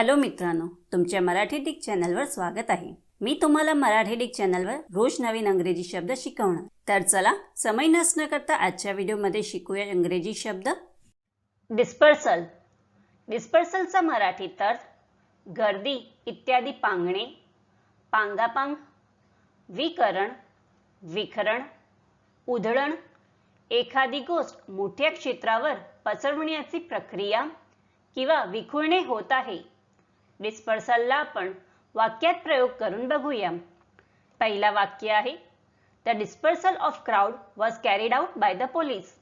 Hello मित्रांनो तुमच्या Marathi Dick चॅनलवर स्वागत आहे. मी तुम्हाला मराठी डिक चॅनलवर रोज नवीन अंग्रेजी शब्द शिकवणार. तर चला समय नसणं करता आजच्या व्हिडिओमध्ये शिकूया इंग्रजी शब्द. डिस्पर्सल डिस्पर्सलचा मराठी तर गर्दी इत्यादी पांगणे पांगापांग विकरण विखरण उधळण एखादी गोष्ट मोठ्या क्षेत्रावर पसरवण्याची प्रक्रिया किंवा विखुरणे होत आहे. डिस्पर्सलला आपण वाक्यात प्रयोग करून बघूया. पहिला वाक्य आहे the dispersal of crowd was carried out by the police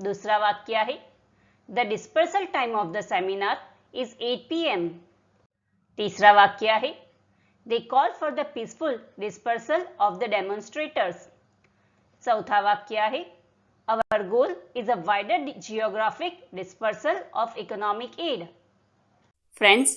दुसरा वाक्य आहे the dispersal time of the seminar is eight P M तिसरा वाक्य आहे they call for the peaceful dispersal of the demonstrators चौथा वाक्य आहे our goal is a wider geographic dispersal of economic aid friends